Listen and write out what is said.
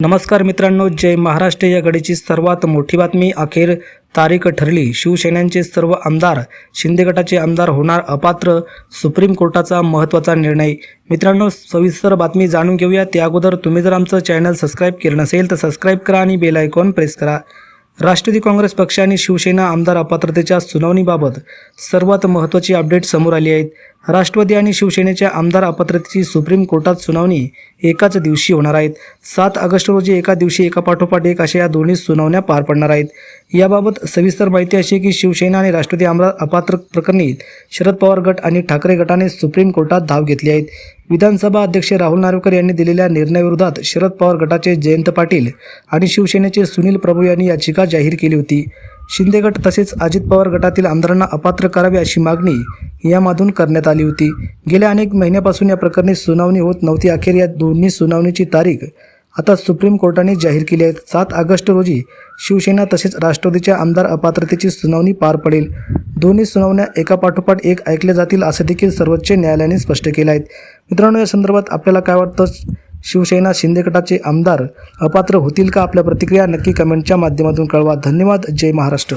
नमस्कार मित्रांनो जय महाराष्ट्र. या घडीची सर्वात मोठी बातमी अखेर तारीख ठरली. शिवसेनेचे सर्व आमदार शिंदे गटाचे आमदार होणार अपात्र. सुप्रीम कोर्टाचा महत्त्वाचा निर्णय. मित्रांनो सविस्तर बातमी जाणून घेऊया. त्या अगोदर तुम्ही जर आमचं चॅनल सबस्क्राईब केलं नसेल तर सबस्क्राईब करा आणि बेल आयकॉन प्रेस करा. राष्ट्रवादी काँग्रेस पक्ष आणि शिवसेना आमदार अपात्रतेच्या सुनावणीबाबत सर्वात महत्त्वाची अपडेट समोर आली आहेत. राष्ट्रवादी आणि शिवसेनेच्या आमदार अपात्रतेची सुप्रीम कोर्टात सुनावणी एकाच दिवशी होणार आहेत. सात ऑगस्ट रोजी एका दिवशी एकापाठोपाठ एक अशा या दोन्ही सुनावण्या पार पडणार आहेत. याबाबत सविस्तर माहिती अशी की शिवसेना आणि राष्ट्रवादी आमदार अपात्र प्रकरणी शरद पवार गट आणि ठाकरे गटाने सुप्रीम कोर्टात धाव घेतली आहेत विधानसभा अध्यक्ष राहुल नार्वेकर यांनी दिलेल्या निर्णयाविरोधात शरद पवार गटाचे जयंत पाटील आणि शिवसेनेचे सुनील प्रभू यांनी याचिका जाहीर केली होती. शिंदे गट तसेच अजित पवार गटातील आमदारांना अपात्र करावे अशी मागणी यामधून करण्यात आली होती. गेल्या अनेक महिन्यापासून या प्रकरणी सुनावणी होत नव्हती. अखेर या दोन्ही सुनावणीची तारीख आता सुप्रीम कोर्टाने जाहीर केली आहे. सात ऑगस्ट रोजी शिवसेना तसेच राष्ट्रवादीच्या आमदार अपात्रतेची सुनावणी पार पडेल. दोन्ही सुनावण्या एकापाठोपाठ एक ऐकल्या जातील असं देखील सर्वोच्च न्यायालयाने स्पष्ट केलं आहे मित्रांनो या संदर्भात आपल्याला काय वाटतं? शिवसेना शिंदे गटाचे आमदार अपात्र होतील का? आपल्या प्रतिक्रिया नक्की कमेंटच्या माध्यमातून कळवा. धन्यवाद. जय महाराष्ट्र.